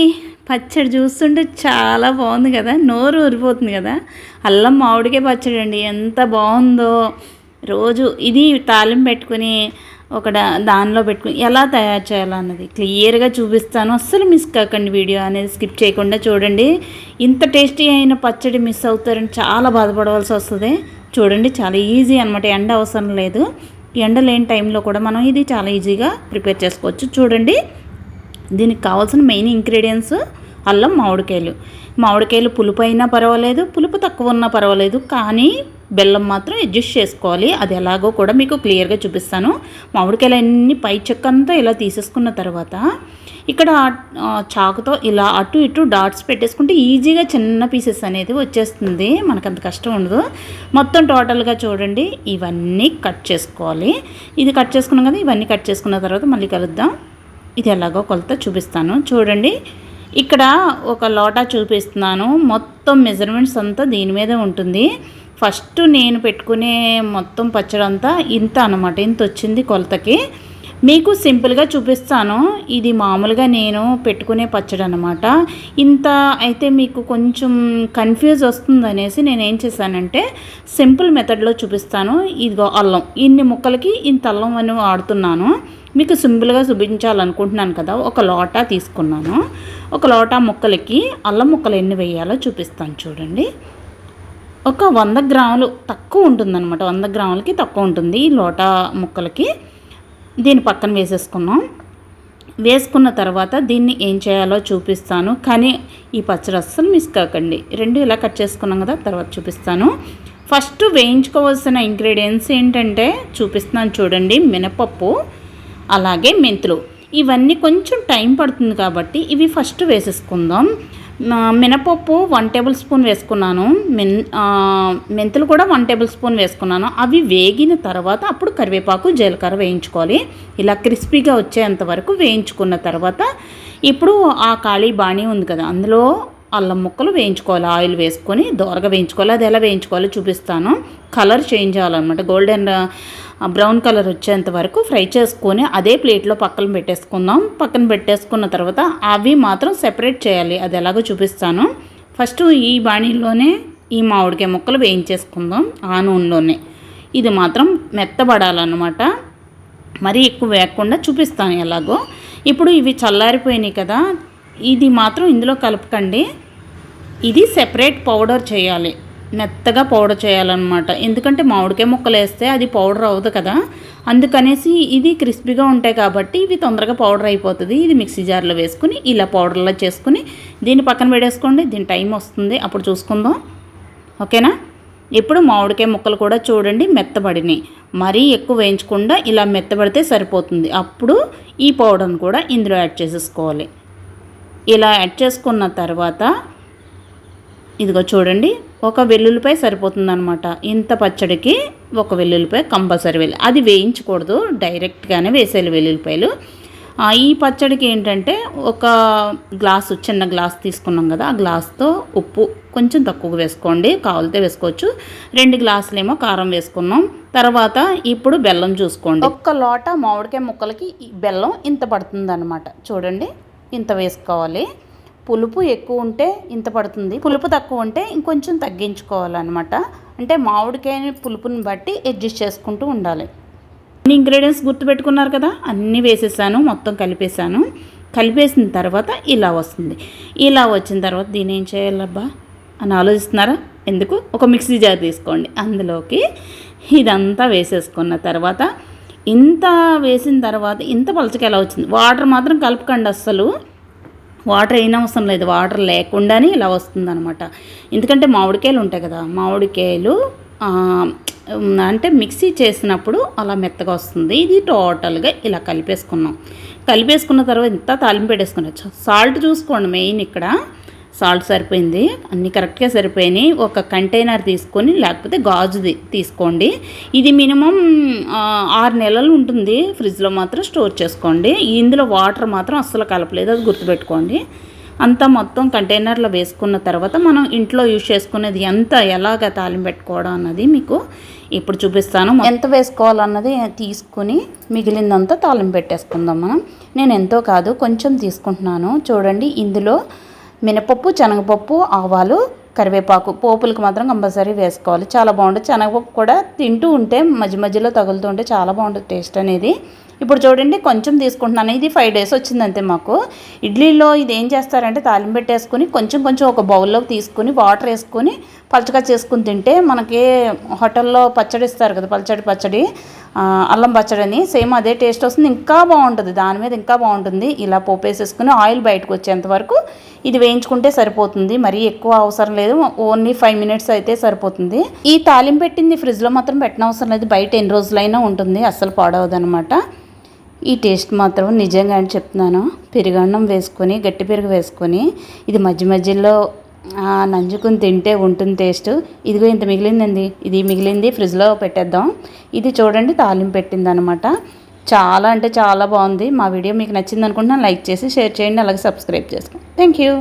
అయిపోయినాయి పచ్చడి చూస్తుంటే చాలా బాగుంది కదా. నోరు ఊరిపోతుంది కదా. అల్లం మామిడికే పచ్చడి అండి. ఎంత బాగుందో. రోజు ఇది తాలింపు పెట్టుకుని ఒక దానిలో పెట్టుకుని ఎలా తయారు చేయాలన్నది క్లియర్గా చూపిస్తాను. అస్సలు మిస్ కాకండి వీడియో అనేది స్కిప్ చేయకుండా చూడండి. ఇంత టేస్టీ అయిన పచ్చడి మిస్ అవుతారని చాలా బాధపడవలసి వస్తుంది. చూడండి చాలా ఈజీ అనమాట ఎండ అవసరం లేదు. ఎండ లేని టైంలో కూడా మనం ఇది చాలా ఈజీగా ప్రిపేర్ చేసుకోవచ్చు. చూడండి. దీనికి కావాల్సిన మెయిన్ ఇంగ్రీడియంట్స్ అల్లం మామిడికాయలు. మామిడికాయలు పులుపు అయినా పర్వాలేదు పులుపు తక్కువ ఉన్నా పర్వాలేదు కానీ బెల్లం మాత్రం అడ్జస్ట్ చేసుకోవాలి. అది ఎలాగో కూడా మీకు క్లియర్గా చూపిస్తాను. మామిడికాయలు అన్ని పై చెక్క అంతా ఇలా తీసేసుకున్న తర్వాత ఇక్కడ చాకుతో ఇలా అటు ఇటు డాట్స్ పెట్టేసుకుంటే ఈజీగా చిన్న పీసెస్ అనేది వచ్చేస్తుంది. మనకంత కష్టం ఉండదు. మొత్తం టోటల్గా చూడండి ఇవన్నీ కట్ చేసుకోవాలి. ఇది కట్ చేసుకున్నాం కదా ఇవన్నీ కట్ చేసుకున్న తర్వాత మళ్ళీ కలుద్దాం. ఇది ఎలాగో కొలత చూపిస్తాను. చూడండి ఇక్కడ ఒక లోటా చూపిస్తున్నాను. మొత్తం మెజర్మెంట్స్ అంతా దీని మీద ఉంటుంది. ఫస్ట్ నేను పెట్టుకునే మొత్తం పచ్చడి అంతా ఇంత అనమాట ఇంత వచ్చింది కొలతకి. మీకు సింపుల్గా చూపిస్తాను. ఇది మామూలుగా నేను పెట్టుకునే పచ్చడి అనమాట ఇంత అయితే మీకు కొంచెం కన్ఫ్యూజ్ వస్తుంది అనేసి నేను ఏం చేశానంటే సింపుల్ మెథడ్లో చూపిస్తాను. ఇదిగో అల్లం. ఇన్ని ముక్కలకి ఇంత అల్లం అని వాడుతున్నాను. మీకు సింపుల్గా చూపించాలనుకుంటున్నాను కదా ఒక లోటా తీసుకున్నాను. ఒక లోటా ముక్కలకి అల్లం ముక్కలు ఎన్ని వేయాలో చూపిస్తాను చూడండి. ఒక వంద గ్రాములు తక్కువ ఉంటుందన్నమాట వంద గ్రాములకి తక్కువ ఉంటుంది ఈ లోటా ముక్కలకి. దీన్ని పక్కన వేసేసుకున్నాం. వేసుకున్న తర్వాత దీన్ని ఏం చేయాలో చూపిస్తాను కానీ ఈ పచ్చడి అస్సలు మిస్ కాకండి. రెండు ఇలా కట్ చేసుకున్నాం కదా తర్వాత చూపిస్తాను. ఫస్ట్ వేయించుకోవాల్సిన ఇంగ్రీడియంట్స్ ఏంటంటే చూపిస్తున్నాను చూడండి మినపప్పు అలాగే మెంతులు. ఇవన్నీ కొంచెం టైం పడుతుంది కాబట్టి ఇవి ఫస్ట్ వేసేసుకుందాం. మినపప్పు వన్ టేబుల్ స్పూన్ వేసుకున్నాను. మెన్ మెంతులు కూడా వన్ టేబుల్ స్పూన్ వేసుకున్నాను. అవి వేగిన తర్వాత అప్పుడు కరివేపాకు జీలకర్ర వేయించుకోవాలి. ఇలా క్రిస్పీగా వచ్చేంత వరకు వేయించుకున్న తర్వాత ఇప్పుడు ఆ ఖాళీ బాణీ ఉంది కదా అందులో అల్లం ముక్కలు వేయించుకోవాలి ఆయిల్ వేసుకొని దోరగా వేయించుకోవాలి. అది ఎలా వేయించుకోవాలో చూపిస్తాను. కలర్ చేంజ్ అవ్వాలన్నమాట గోల్డెన్ బ్రౌన్ కలర్ వచ్చేంత వరకు ఫ్రై చేసుకొని అదే ప్లేట్లో పక్కన పెట్టేసుకుందాం. పక్కన పెట్టేసుకున్న తర్వాత అవి మాత్రం సెపరేట్ చేయాలి. అది ఎలాగో చూపిస్తాను. ఫస్ట్ ఈ బాణీలోనే ఈ మామిడికాయ ముక్కలు వేయించేసుకుందాం. ఆ నూనెలోనే. ఇది మాత్రం మెత్తబడాలన్నమాట. మరీ ఎక్కువ వేయకుండా చూపిస్తాను ఎలాగో. ఇప్పుడు ఇవి చల్లారిపోయినాయి కదా. ఇది మాత్రం ఇందులో కలపకండి. ఇది సెపరేట్ పౌడర్ చేయాలి. మెత్తగా పౌడర్ చేయాలన్నమాట. ఎందుకంటే మామిడికాయ ముక్కలు వేస్తే అది పౌడర్ అవ్వదు కదా. అందుకనేసి ఇది క్రిస్పీగా ఉంటాయి కాబట్టి ఇవి తొందరగా పౌడర్ అయిపోతుంది. ఇది మిక్సీ జార్లో వేసుకుని ఇలా పౌడర్లో చేసుకుని దీన్ని పక్కన పెట్టేసుకోండి. దీని టైం వస్తుంది. అప్పుడు చూసుకుందాం. ఓకేనా? ఇప్పుడు మామిడికాయ ముక్కలు కూడా చూడండి మెత్తబడినాయి మరీ ఎక్కువ వేయించకుండా ఇలా మెత్తబడితే సరిపోతుంది. అప్పుడు ఈ పౌడర్ని కూడా ఇందులో యాడ్ చేసేసుకోవాలి. ఇలా యాడ్ చేసుకున్న తర్వాత ఇదిగో చూడండి ఒక వెల్లుల్లిపాయ సరిపోతుందనమాట ఇంత పచ్చడికి ఒక వెల్లుల్లిపాయ కంపల్సరీ వెళ్ళి అది వేయించకూడదు డైరెక్ట్గానే వేసేయాలి వెల్లుల్లిపాయలు. ఈ పచ్చడికి ఏంటంటే ఒక గ్లాసు చిన్న గ్లాస్ తీసుకున్నాం కదా ఆ గ్లాస్తో ఉప్పు కొంచెం తక్కువ వేసుకోండి. కావాలితే వేసుకోవచ్చు. రెండు గ్లాసులేమో కారం వేసుకున్నాం. తర్వాత ఇప్పుడు బెల్లం చూసుకోండి. ఒక్క లోట మామిడికాయ ముక్కలకి బెల్లం ఇంత పడుతుంది చూడండి ఇంత వేసుకోవాలి. పులుపు ఎక్కువ ఉంటే ఇంత పడుతుంది. పులుపు తక్కువ ఉంటే ఇంకొంచెం తగ్గించుకోవాలన్నమాట. అంటే మామిడికాయ పులుపుని బట్టి అడ్జస్ట్ చేసుకుంటూ ఉండాలి. అన్ని ఇంగ్రీడియంట్స్ గుర్తుపెట్టుకున్నారు కదా? అన్నీ వేసేసాను మొత్తం కలిపేసాను కలిపేసిన తర్వాత ఇలా వస్తుంది. ఇలా వచ్చిన తర్వాత దీని ఏం చేయాలబ్బా? అని ఆలోచిస్తున్నారా? ఎందుకు? ఒక మిక్సీ జార్ తీసుకోండి. అందులోకి ఇదంతా వేసేసుకున్న తర్వాత ఇంత వేసిన తర్వాత ఇంత పలచగా ఎలా వచ్చింది? వాటర్ మాత్రం కలపకండి అస్సలు. వాటర్ అయిన అవసరం లేదు. వాటర్ లేకుండానే ఇలా వస్తుందన్నమాట. ఎందుకంటే మామిడికాయలు ఉంటాయి కదా మామిడికాయలు అంటే మిక్సీ చేసినప్పుడు అలా మెత్తగా వస్తుంది. ఇది టోటల్గా ఇలా కలిపేసుకున్నాం. కలిపేసుకున్న తర్వాత ఇంత తాలింపు పెట్టేసుకున్నాం. సాల్ట్ చూసుకోండి మెయిన్ ఇక్కడ. సాల్ట్ సరిపోయింది. అన్నీ కరెక్ట్గా సరిపోయినాయి. ఒక కంటైనర్ తీసుకొని లేకపోతే గాజుది తీసుకోండి. ఇది మినిమం ఆరు నెలలు ఉంటుంది. ఫ్రిడ్జ్లో మాత్రం స్టోర్ చేసుకోండి. ఇందులో వాటర్ మాత్రం అస్సలు కలపలేదు. అది గుర్తుపెట్టుకోండి. అంతా మొత్తం కంటైనర్లో వేసుకున్న తర్వాత మనం ఇంట్లో యూజ్ చేసుకునేది ఎంత ఎలాగ తాలింపు పెట్టుకోవడం అన్నది మీకు ఇప్పుడు చూపిస్తాను. ఎంత వేసుకోవాలన్నది తీసుకుని మిగిలిందంతా తాలింపు పెట్టేసుకుందాం మనం. నేను ఎంతో కాదు కొంచెం తీసుకుంటున్నాను. చూడండి ఇందులో మినపప్పు శనగపప్పు ఆవాలు కరివేపాకు. పోపులకు మాత్రం కంపల్సరీ వేసుకోవాలి. చాలా బాగుంటుంది. శనగపప్పు కూడా తింటూ ఉంటే మధ్య మధ్యలో తగులుతూ ఉంటే చాలా బాగుంటుంది టేస్ట్ అనేది. ఇప్పుడు చూడండి కొంచెం తీసుకుంటున్నాను. ఇది ఫైవ్ డేస్ వచ్చిందంతే మాకు. ఇడ్లీలో ఇది ఏం చేస్తారంటే తాలింపు పెట్టేసుకుని కొంచెం కొంచెం ఒక బౌల్లోకి తీసుకుని వాటర్ వేసుకొని పలచగా చేసుకుని తింటే మనకి హోటల్లో పచ్చడి ఇస్తారు కదా పచ్చడి పచ్చడి. అల్లం పచ్చడి సేమ్ అదే టేస్ట్ వస్తుంది. ఇంకా బాగుంటుంది. దాని మీద ఇంకా బాగుంటుంది. ఇలా పోపు వేసేసుకుని ఆయిల్ బయటకు వచ్చేంత వరకు ఇది వేయించుకుంటే సరిపోతుంది. మరీ ఎక్కువ అవసరం లేదు. ఓన్లీ ఫైవ్ మినిట్స్ అయితే సరిపోతుంది. ఈ తాలిం పెట్టింది ఫ్రిడ్జ్లో మాత్రం పెట్టనవసరం లేదు. బయట ఎన్ని రోజులైనా ఉంటుంది. అస్సలు పాడవదనమాట ఈ టేస్ట్ మాత్రం నిజంగా అని చెప్తున్నాను. పెరుగన్నం వేసుకొని గట్టి పెరుగు వేసుకొని ఇది మధ్య మధ్యలో నంజుకుని తింటే ఉంటుంది టేస్ట్. ఇదిగో ఇంత మిగిలిందండి. ఇది మిగిలింది ఫ్రిడ్జ్లో పెట్టేద్దాం. ఇది చూడండి తాలింపు పెట్టింది అనమాట చాలా అంటే చాలా బాగుంది. మా వీడియో మీకు నచ్చింది అనుకుంటున్నాను లైక్ చేసి షేర్ చేయండి అలాగే సబ్స్క్రైబ్ చేసుకోండి. Thank you